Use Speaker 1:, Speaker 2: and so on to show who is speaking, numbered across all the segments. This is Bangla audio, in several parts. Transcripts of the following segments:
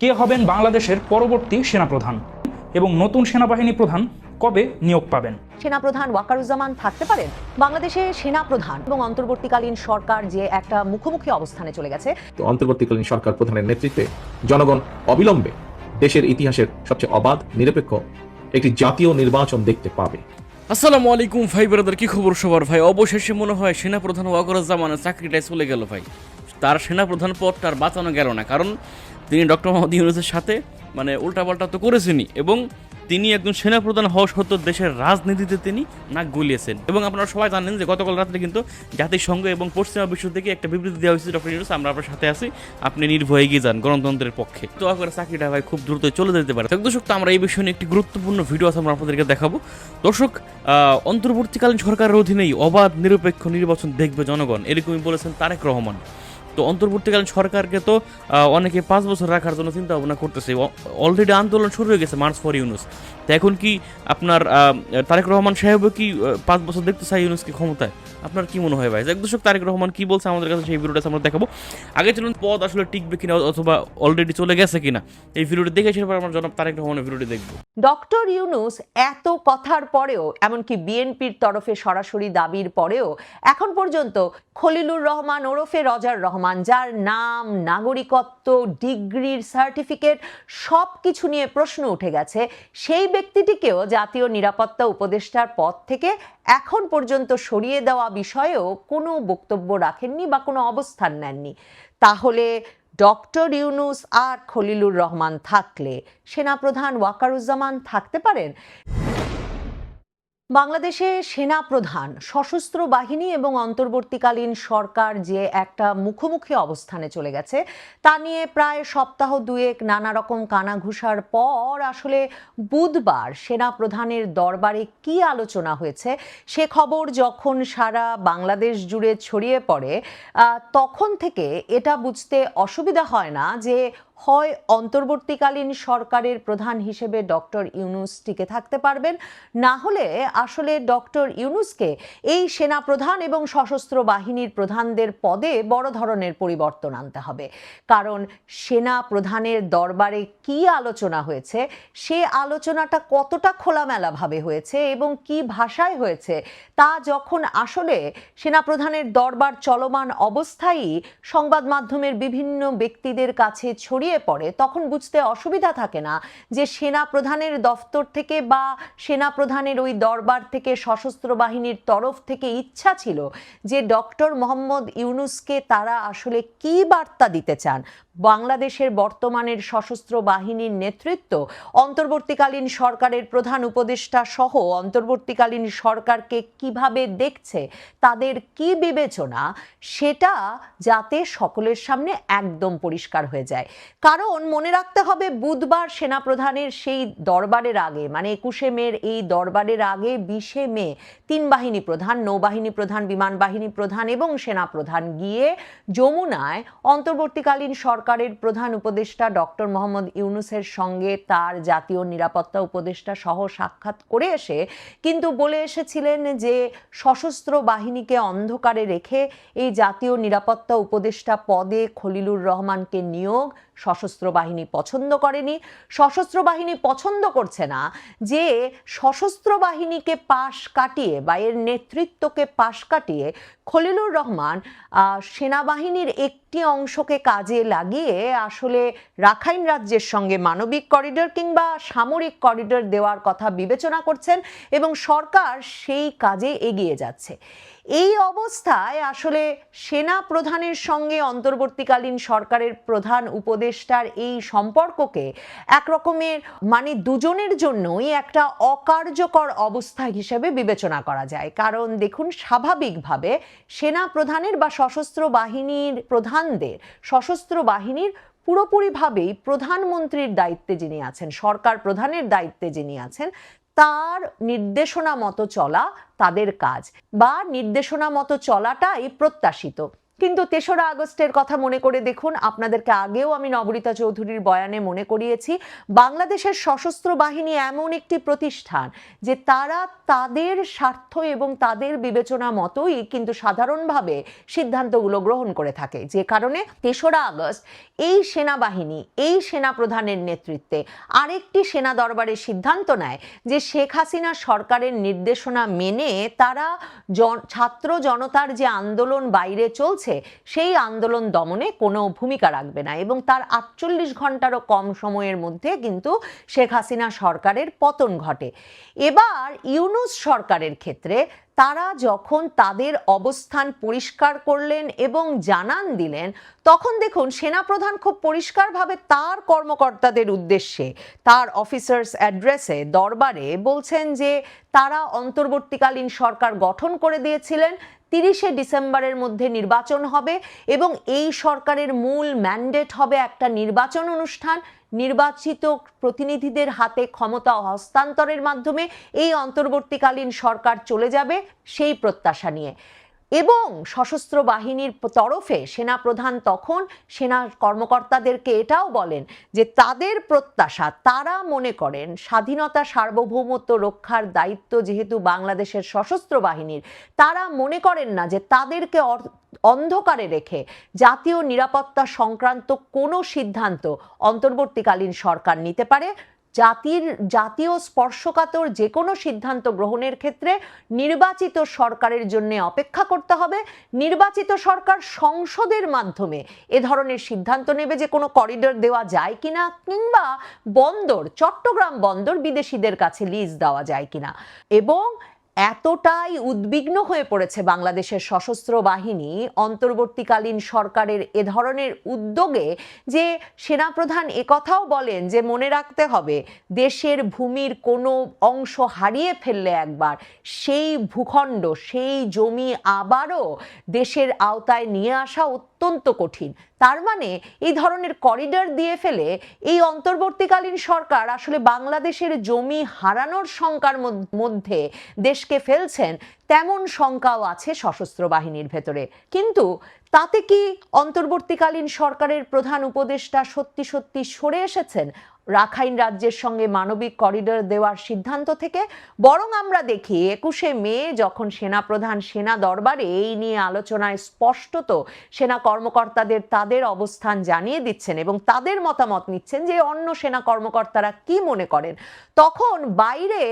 Speaker 1: কে হবেন বাংলাদেশের পরবর্তী সেনাপ্রধান? এবং নতুন সেনাবাহিনী প্রধান কবে নিয়োগ পাবেন?
Speaker 2: সেনাপ্রধান ওয়াকারুজ্জামান থাকতে পারেন বাংলাদেশে সেনাপ্রধান এবং অন্তর্বর্তীকালীন সরকার যে একটা মুখোমুখি অবস্থানে চলে গেছে।
Speaker 3: তো অন্তর্বর্তীকালীন সরকার প্রধানের নেতৃত্বে জনগণ অবিলম্বে দেশের ইতিহাসের সবচেয়ে অবাধ নিরপেক্ষ একটি জাতীয় নির্বাচন দেখতে পাবে।
Speaker 4: আসসালামু আলাইকুম ভাই ব্রাদার কি খবর সবার ভাই? অবশেষে মনে হয় সেনাপ্রধান ওয়াকারুজ্জামানের চাকরিটাই চলে গেল ভাই। তার সেনাপ্রধান পদটা আর বাঁচানো গেল না। কারণ তিনি ডক্টর মোহাম্মদ ইউনুসের সাথে মানে উল্টাপাল্টা তো করেছেনই এবং তিনি একজন সেনাপ্রধান হওয়া সত্ত্বেও দেশের রাজনীতিতে তিনি নাক গলিয়েছেন। এবং আপনারা সবাই জানেন যে গতকাল রাত্রে কিন্তু জাতিসংঘ এবং পশ্চিমা বিশ্ব থেকে একটা বিবৃতি দেওয়া হয়েছে, ডক্টর ইউনুস, আমরা আপনার সাথে আছি। আপনি নির্ভয়ে এগিয়ে যান গণতন্ত্রের পক্ষে। তো করে চাকরিটা ভাই খুব দ্রুত চলে যেতে পারে। দর্শক তো আমরা এই বিষয়ে নিয়ে একটি গুরুত্বপূর্ণ ভিডিও আছে, আমরা আপনাদেরকে দেখাবো। দর্শক অন্তর্বর্তীকালীন সরকারের অধীনেই অবাধ, নিরপেক্ষ নির্বাচন দেখবে জনগণ, এরকমই বলেছেন তারেক রহমান। তো অন্তর্বর্তীকালীন সরকারকে তো অনেকে পাঁচ বছর রাখার জন্য চিন্তা ভাবনা করতেছে। অলরেডি আন্দোলন শুরু হয়ে গেছে মার্চ ফর ইউনুস। তো এখন কি আপনার তারেক রহমান সাহেব কি পাঁচ বছর দেখতে চাই ইউনুসকে ক্ষমতায়? আপনার কি মনে হয় ভাই? এক দর্শক, তারেক রহমান কি বলছে আমাদের কাছে সেই ভিডিওটা আমরা দেখাবো। আগে চলুন পদ আসলে টিকবে কিনা অথবা অলরেডি চলে গেছে কিনা, এই ভিডিওটি দেখে সেরপর আমরা জনাব তারেক রহমানের ভিডিওটি দেখব।
Speaker 2: ডক্টর ইউনুস এত কথার পরেও, এমনকি বিএনপির তরফে সরাসরি দাবির পরেও, এখন পর্যন্ত খলিলুর রহমান, ওরফে রজার রহমান, যার নাম, নাগরিকত্ব, ডিগ্রির সার্টিফিকেট সব কিছু নিয়ে প্রশ্ন উঠে গেছে, সেই ব্যক্তিটিকেও জাতীয় নিরাপত্তা উপদেষ্টার পদ থেকে এখন পর্যন্ত সরিয়ে দেওয়া বিষয়েও কোনো বক্তব্য রাখেননি বা কোনো অবস্থান নেননি। তাহলে ডক্টর ইউনুস আর খলিলুর রহমান থাকলে সেনাপ্রধান ওয়াকারুজ্জামান থাকতে পারেন? বাংলাদেশে সেনাপ্রধান সশস্ত্র বাহিনী এবং অন্তর্বর্তীকালীন সরকার যে একটা মুখোমুখি অবস্থানে চলে গেছে, তা নিয়ে প্রায় সপ্তাহ দুয়েক নানা রকম কানাঘুষার পর আসলে বুধবার সেনাপ্রধানের দরবারে কি আলোচনা হয়েছে, সে খবর যখন সারা বাংলাদেশ জুড়ে ছড়িয়ে পড়ে তখন থেকে এটা বুঝতে অসুবিধা হয় না যে হয়, অন্তর্বর্তীকালীন সরকারের প্রধান হিসেবে ডক্টর ইউনুস টিকে থাকতে পারবেন। না হলে আসলে ডক্টর ইউনুসকে এই সেনা প্রধান এবং সশস্ত্র বাহিনীর প্রধানদের পদে বড় ধরনের পরিবর্তন আনতে হবে। কারণ সেনা প্রধানের দরবারে কি আলোচনা হয়েছে, সে আলোচনাটা কতটা খোলামেলাভাবে হয়েছে এবং কি ভাষায় হয়েছে, তা যখন আসলে সেনা প্রধানের দরবার চলমান অবস্থায় সংবাদ মাধ্যমের বিভিন্ন ব্যক্তিদের কাছে ছড়িয়ে পড়ে, তখন বুঝতে অসুবিধা থাকে না যে সেনা প্রধানের দফতর থেকে বা সেনা প্রধানের ওই দরবার থেকে সশস্ত্র বাহিনীর তরফ থেকে ইচ্ছা ছিল যে ডক্টর মোহাম্মদ ইউনুসকে তারা আসলে কি বার্তা দিতে চান। বাংলাদেশের বর্তমানের সশস্ত্র বাহিনীর নেতৃত্ব, অন্তর্বর্তীকালীন সরকারের প্রধান উপদেষ্টা সহ অন্তর্বর্তীকালীন সরকারকে কীভাবে দেখছে, তাদের কি বিবেচনা, সেটা যাতে সকলের সামনে একদম পরিষ্কার হয়ে যায়। কারণ মনে রাখতে হবে বুধবার সেনাপ্রধানের সেই দরবারের আগে মানে একুশে মের এই দরবারের আগে বিশে মে তিন বাহিনী প্রধান নৌবাহিনী প্রধান, বিমান বাহিনী প্রধান এবং সেনা প্রধান গিয়ে যমুনায় অন্তর্বর্তীকালীন সরকারের প্রধান উপদেষ্টা ডক্টর মোহাম্মদ ইউনুসের সঙ্গে তার জাতীয় নিরাপত্তা উপদেষ্টা সহ সাক্ষাৎ করে এসে কিন্তু বলে এসেছিলেন যে সশস্ত্র বাহিনীকে অন্ধকারে রেখে এই জাতীয় নিরাপত্তা উপদেষ্টা পদে খলিলুর রহমানকে নিয়োগ সশস্ত্র বাহিনী পছন্দ করেনি। সশস্ত্র বাহিনী পছন্দ করছে না যে সশস্ত্র বাহিনীকে পাশ কাটিয়ে বা এর নেতৃত্বকে পাশ কাটিয়ে খলিলুর রহমান সেনাবাহিনীর একটি অংশকে কাজে লাগিয়ে আসলে রাখাইন রাজ্যের সঙ্গে মানবিক করিডোর কিংবা সামরিক করিডোর দেওয়ার কথা বিবেচনা করছেন এবং সরকার সেই কাজে এগিয়ে যাচ্ছে। এই অবস্থায় আসলে সেনা প্রধানের সঙ্গে অন্তর্বর্তীকালীন সরকারের প্রধান উপদেষ্টার এই সম্পর্ককে একরকমের মানে দুজনের জন্যই একটা অকার্যকর অবস্থা হিসেবে বিবেচনা করা যায়। কারণ দেখুন, স্বাভাবিকভাবে সেনা প্রধানের বা সশস্ত্র বাহিনীর প্রধানদের, সশস্ত্র বাহিনীর পুরোপুরিভাবেই প্রধানমন্ত্রীর দায়িত্বে যিনি আছেন, সরকার প্রধানের দায়িত্বে যিনি আছেন, তার নির্দেশনা মতো চলা তাদের কাজ বা নির্দেশনা মতো চলাটাই প্রত্যাশিত। কিন্তু তেসরা আগস্টের কথা মনে করে দেখুন, আপনাদেরকে আগেও আমি নবরীতা চৌধুরীর বয়ানে মনে করিয়েছি, বাংলাদেশের সশস্ত্র বাহিনী এমন একটি প্রতিষ্ঠান যে তারা তাদের স্বার্থ এবং তাদের বিবেচনা মতোই কিন্তু সাধারণভাবে সিদ্ধান্তগুলো গ্রহণ করে থাকে। যে কারণে তেসরা আগস্ট এই সেনাবাহিনী, এই সেনা প্রধানের নেতৃত্বে আরেকটি সেনা দরবারের সিদ্ধান্ত নেয় যে শেখ হাসিনা সরকারের নির্দেশনা মেনে তারা ছাত্র জনতার যে আন্দোলন বাইরে চলছে সেই আন্দোলন দমনে কোনো ভূমিকা রাখবে না এবং তার আটচল্লিশ ঘন্টারও কম সময়ের মধ্যে কিন্তু শেখ হাসিনা সরকারের পতন ঘটে। এবার ইউনুস সরকারের ক্ষেত্রে তারা যখন তাদের অবস্থান পরিষ্কার করলেন এবং জানান দিলেন, তখন দেখুন সেনাপ্রধান খুব পরিষ্কারভাবে তার কর্মকর্তাদের উদ্দেশ্যে, তার অফিসার্স অ্যাড্রেসে, দরবারে বলছেন যে তারা অন্তর্বর্তীকালীন সরকার গঠন করে দিয়েছিলেন তিরিশে ডিসেম্বরের মধ্যে নির্বাচন হবে এবং এই সরকারের মূল ম্যান্ডেট হবে একটা নির্বাচন অনুষ্ঠান। নির্বাচিত প্রতিনিধিদের হাতে ক্ষমতা হস্তান্তরের মাধ্যমে এই অন্তর্বর্তীকালীন সরকার চলে যাবে সেই প্রত্যাশা নিয়ে। এবং সশস্ত্র বাহিনীর তরফে সেনাপ্রধান তখন সেনা কর্মকর্তাদেরকে এটাও বলেন যে তাদের প্রত্যাশা, তারা মনে করেন স্বাধীনতা সার্বভৌমত্ব রক্ষার দায়িত্ব যেহেতু বাংলাদেশের সশস্ত্র বাহিনীর, তারা মনে করেন না যে তাদেরকে অন্ধকারে রেখে জাতীয় নিরাপত্তা সংক্রান্ত কোনো সিদ্ধান্ত অন্তর্বর্তীকালীন সরকার নিতে পারে। জাতির জাতীয় স্পর্শকাতর যে কোনো সিদ্ধান্ত গ্রহণের ক্ষেত্রে নির্বাচিত সরকারের জন্য অপেক্ষা করতে হবে। নির্বাচিত সরকার সংসদের মাধ্যমে এ ধরনের সিদ্ধান্ত নেবে যে কোনো করিডোর দেওয়া যায় কিনা কিংবা বন্দর, চট্টগ্রাম বন্দর বিদেশিদের কাছে লিজ দেওয়া যায় কিনা। এবং এতটাই উদ্বিগ্ন হয়ে পড়েছে বাংলাদেশের সশস্ত্র বাহিনী অন্তর্বর্তীকালীন সরকারের এ ধরনের উদ্যোগে যে সেনাপ্রধান একথাও বলেন যে মনে রাখতে হবে, দেশের ভূমির কোনো অংশ হারিয়ে ফেললে একবার, সেই ভূখণ্ড, সেই জমি আবারও দেশের আওতায় নিয়ে আসা অত্যন্ত কঠিন। তার মানে এই ধরনের করিডর দিয়ে ফেলে এই অন্তর্বর্তীকালীন সরকার আসলে বাংলাদেশের জমি হারানোর শঙ্কার মধ্য- দেশকে ফেলছেন, তেমন শঙ্কাও আছে সশস্ত্র বাহিনীর ভেতরে। কিন্তু তাতে কি অন্তর্বর্তীকালীন সরকারের প্রধান উপদেষ্টা সত্যি সত্যি সরে এসেছেন? রাখাইন রাজ্যের সঙ্গে মানবিক করিডর দেওয়ার সিদ্ধান্ত থেকে বরং আমরা দেখি একুশে মে যখন সেনাপ্রধান সেনা দরবারে এই নিয়ে আলোচনায় স্পষ্টত সেনা কর্মকর্তাদের তাদের অবস্থান জানিয়ে দিচ্ছেন এবং তাদের মতামত নিচ্ছেন যে অন্য সেনা কর্মকর্তারা কি মনে করেন। তখন বাইরে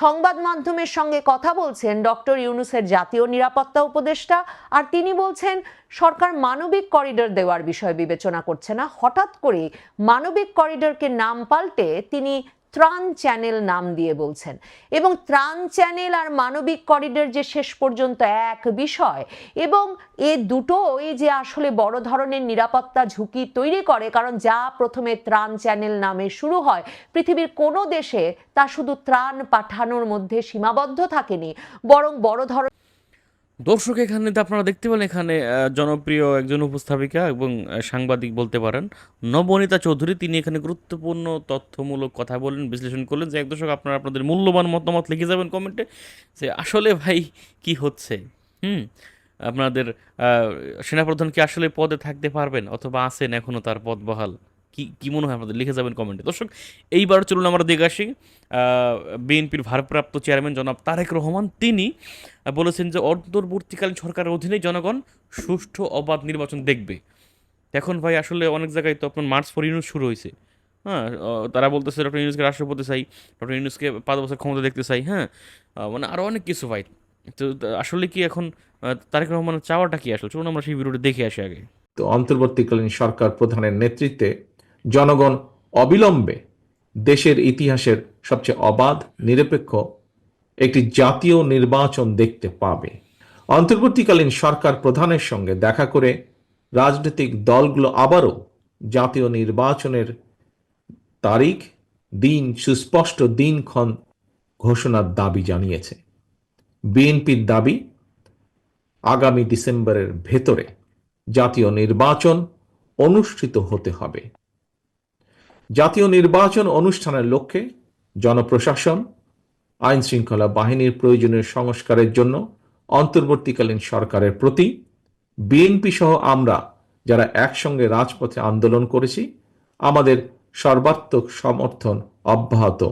Speaker 2: সংবাদ মাধ্যমের সঙ্গে কথা বলছেন ডক্টর ইউনুসের জাতীয় নিরাপত্তা উপদেষ্টা আর তিনি বলছেন, সরকার মানবিক করিডর দেওয়ার বিষয় বিবেচনা করছে না। হঠাৎ করে মানবিক করিডরকে নাম পাল্টে তিনি ত্রাণ চ্যানেল নাম দিয়ে বলছেন। এবং ত্রাণ চ্যানেল আর মানবিক করিডোর যে শেষ পর্যন্ত এক বিষয়, এবং এ দুটোই যে আসলে বড় ধরনের নিরাপত্তা ঝুঁকি তৈরি করে, কারণ যা প্রথমে ত্রাণ চ্যানেল নামে শুরু হয়, পৃথিবীর কোনো দেশে তা শুধু ত্রাণ পাঠানোর মধ্যে সীমাবদ্ধ থাকেনি, বরং বড় ধরনের
Speaker 4: দর্শক এখানে, আপনারা দেখতে পেলেন এখানে জনপ্রিয় একজন উপস্থাপিকা এবং সাংবাদিক বলতে পারেন নবনীতা চৌধুরী। তিনি এখানে গুরুত্বপূর্ণ তথ্যমূলক কথা বললেন বিশ্লেষণ করলেন যে, এক দর্শক, আপনারা আপনাদের মূল্যবান মতামত লিখে যাবেন কমেন্টে যে, আসলে ভাই, কি হচ্ছে? হুম? আপনাদের সেনাপ্রধান কি আসলে পদে থাকতে পারবেন অথবা আছেন এখনও তার পদ বহাল কি কি মনে হয় আপনাদের? লিখে যাবেন কমেন্টে দর্শক, এইবার চলুন আমরা দেখে আসি। বিএনপির ভারপ্রাপ্ত চেয়ারম্যান জনাব তারেক রহমান, তিনি বলেছেন যে অন্তর্বর্তীকালীন সরকারের অধীনে জনগণ সুষ্ঠু অবাধ নির্বাচন দেখবে। এখন ভাই, আসলে অনেক জায়গায় তো আপনার মার্চ ফর ইউনিট শুরু হয়েছে। হ্যাঁ তারা বলতেছে ডক্টর ইউনুসকে রাষ্ট্রপতি চাই ডক্টর ইউনুসকে পাঁচ বছর ক্ষমতা দেখতে চাই হ্যাঁ। মানে আরও অনেক কিছু ভাই। তো আসলে কি এখন তারেক রহমানের চাওয়াটা কি আসলে? চলুন আমরা সেই ভিডিওটা দেখে আসি আগে।
Speaker 3: তো অন্তর্বর্তীকালীন সরকার প্রধানের নেতৃত্বে জনগণ অবিলম্বে দেশের ইতিহাসের সবচেয়ে অবাধ, নিরপেক্ষ একটি জাতীয় নির্বাচন দেখতে পাবে। অন্তর্বর্তীকালীন সরকার প্রধানের সঙ্গে দেখা করে রাজনৈতিক দলগুলো আবারও জাতীয় নির্বাচনের তারিখ, দিন, সুস্পষ্ট দিনক্ষণ ঘোষণার দাবি জানিয়েছে। বিএনপির দাবি, আগামী ডিসেম্বরের ভেতরে জাতীয় নির্বাচন অনুষ্ঠিত হতে হবে। জাতীয় নির্বাচন অনুষ্ঠানের লক্ষ্যে জনপ্রশাসন, আইন শৃঙ্খলা বাহিনীর প্রয়োজনীয় সংস্কারের জন্য অন্তর্বর্তীকালীন সরকারের প্রতি, বিএনপি সহ আমরা যারা একসঙ্গে রাজপথে আন্দোলন করেছি, আমাদের সর্বাত্মক সমর্থন অব্যাহত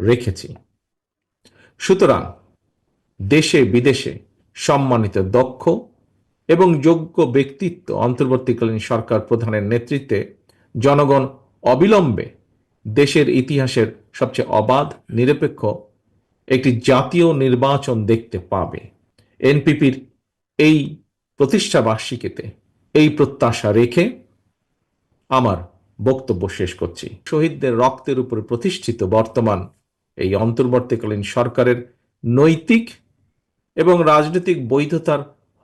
Speaker 3: রেখেছি। সুতরাং দেশে বিদেশে সম্মানিত, দক্ষ এবং যোগ্য ব্যক্তিত্ব অন্তর্বর্তীকালীন সরকার প্রধানের নেতৃত্বে জনগণ অবিলম্বে দেশের ইতিহাসের সবচেয়ে অবাধ, নিরপেক্ষ একটি জাতীয় নির্বাচন দেখতে পাবে। এনপিপির এই প্রতিষ্ঠা বার্ষিকীতে এই প্রত্যাশা রেখে আমার বক্তব্য শেষ করছি। শহীদদের রক্তের উপর প্রতিষ্ঠিত বর্তমান এই অন্তর্বর্তীকালীন সরকারের নৈতিক এবং রাজনৈতিক বৈধতার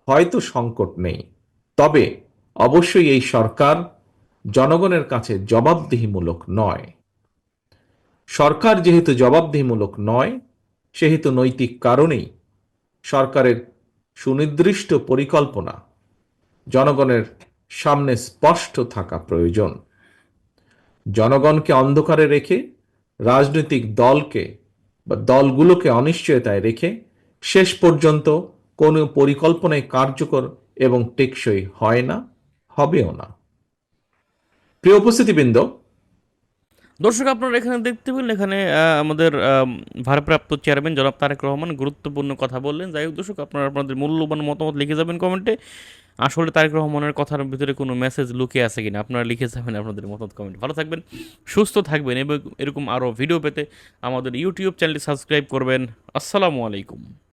Speaker 3: হয়তো সংকট নেই। তবে অবশ্যই এই সরকার জনগণের কাছে জবাবদিহিমূলক নয়। সরকার যেহেতু জবাবদিহিমূলক নয়, সেহেতু নৈতিক কারণেই সরকারের সুনির্দিষ্ট পরিকল্পনা জনগণের সামনে স্পষ্ট থাকা প্রয়োজন। জনগণকে অন্ধকারে রেখে, রাজনৈতিক দলকে বা দলগুলোকে অনিশ্চয়তায় রেখে শেষ পর্যন্ত কোনো পরিকল্পনায় কার্যকর এবং টেকসই হয় না, হবেও না। প্রিয় উপস্থিতিবৃন্দ,
Speaker 4: দর্শক, আপনারা এখানে দেখতে পেলেন, এখানে আমাদের ভারপ্রাপ্ত চেয়ারম্যান জনাব তারেক রহমান গুরুত্বপূর্ণ কথা বললেন। যাই হোক, দর্শক, আপনারা আপনাদের মূল্যবান মতামত লিখে যাবেন কমেন্টে। আসলে তারেক রহমানের কথার ভিতরে কোনো মেসেজ লুকিয়ে আছে কিনা, আপনারা লিখে যাবেন আপনাদের মতামত কমেন্ট। ভালো থাকবেন, সুস্থ থাকবেন এবং এরকম আরও ভিডিও পেতে আমাদের ইউটিউব চ্যানেলটি সাবস্ক্রাইব করবেন। আসসালামু আলাইকুম।